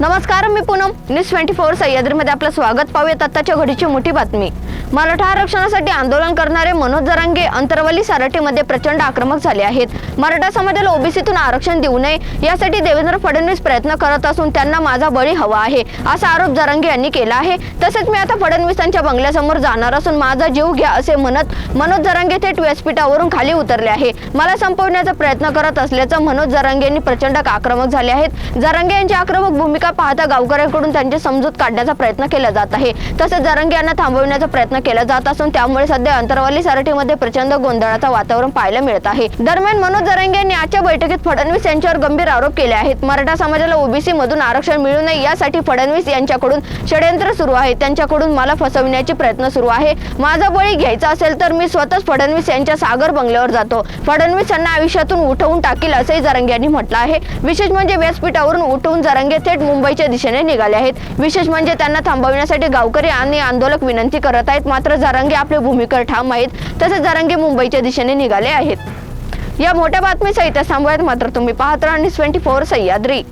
नमस्कार मी Poonam. News twenty four सह्याद्रीमध्ये आपलं स्वागत पाहूयात आत्ताच्या घडीची मोठी बातमी. मराठा आरक्षणासाठी आंदोलन करणारे मनोज जरांगे अंतरवली सराठीमध्ये प्रचंड आक्रमक झाले आहेत. मराठा समाजाला ओबीसीतून आरक्षण देऊ नये यासाठी देवेंद्र फडणवीस प्रयत्न करत असून त्यांना माझा बळी हवा आहे असा आरोप जरांगे यांनी केला आहे. तसेच मी आता फडणवीसांच्या बंगल्यासमोर जाणार असून माझा जीव घ्या असे म्हणत मनोज जरांगे थेट व्यासपीठावरून खाली उतरले आहे. मला संपवण्याचा प्रयत्न करत असल्याचं मनोज जरांगे यांनी प्रचंड आक्रमक झाले आहेत. जरांगे यांची आक्रमक भूमिका पाहता गावकऱ्यांकडून त्यांची समजूत काढण्याचा प्रयत्न केला जात आहे. तसेच जरांगे यांना थांबवण्याचा प्रयत्न केला जात असून त्यामुळे सध्या अंतरवाली सराठीमध्ये प्रचंड गोंधळाचं वातावरण पाहायला मिळत आहे. दरम्यान मनोज जरांगे यांनी आजच्या बैठकीत फडणवीस यांच्यावर गंभीर आरोप केले आहेत. मराठा समाजाला ओबीसी मधून आरक्षण मिळू नये यासाठी फडणवीस यांच्याकडून षडयंत्र सुरू आहे. त्यांच्याकडून मला फसवण्याचे प्रयत्न सुरू आहे. माझा बळी घ्यायचा असेल तर मी स्वतःच फडणवीस यांच्या सागर बंगल्यावर जातो. फडणवीस यांना आयुष्यातून उठवून टाकील असंही जरांगे यांनी म्हटलं आहे. विशेष म्हणजे व्यासपीठावरून उठवून जरांगे थेट मुंबईच्या दिशेने निघाले आहेत. विशेष म्हणजे त्यांना थांबवण्यासाठी गावकरी आणि आंदोलक विनंती करत आहेत. मात्र जरांगे आपले भूमिकर ठाम आहेत तसेच जरांगे मुंबईच्या दिशेने निघाले आहेत. या मोठ्या बातमीसहित थांबवूयात मात्र तुम्ही पाहत राहा ट्वेंटी फोर सह्याद्री.